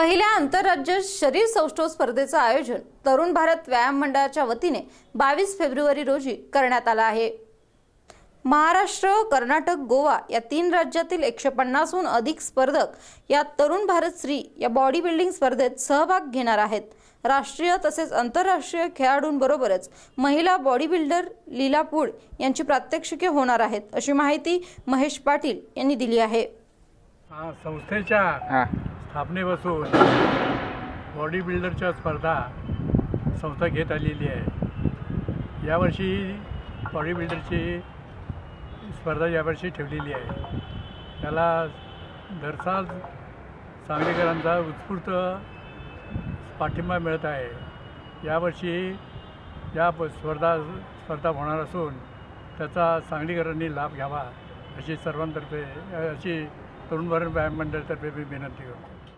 पहिल्या आंतरराज्य शरीर सौष्ठव स्पर्धेचं आयोजन तरुण भारत व्यायाम मंडळाच्या वतीने बावीस फेब्रुवारी रोजी करण्यात आलं आहे. महाराष्ट्र कर्नाटक गोवा या तीन राज्यातील एकशे पन्नासहून अधिक स्पर्धक या तरुण भारत श्री या बॉडी बिल्डिंग स्पर्धेत सहभाग घेणार आहेत. राष्ट्रीय तसेच आंतरराष्ट्रीय खेळाडूंबरोबरच महिला बॉडी बिल्डर लीला पुड यांची प्रात्यक्षिके होणार आहेत अशी माहिती महेश पाटील यांनी दिली आहे. हा, संस्थेच्या हां स्थापनेपासून बॉडी बिल्डरच्या स्पर्धा संस्था घेत आलेली आहे. यावर्षी बॉडी बिल्डरची स्पर्धा यावर्षी ठेवलेली आहे. त्याला दरसाल सांगलीकरांचा उत्स्फूर्त पाठिंबा मिळत आहे. यावर्षी या प- स्पर्धा स्पर्धा होणार असून त्याचा सांगलीकरांनी लाभ घ्यावा अशी सर्वांतर्फे अशी तरुण भारत व्यायाम मंडळातर्फे मी विनंती करतो.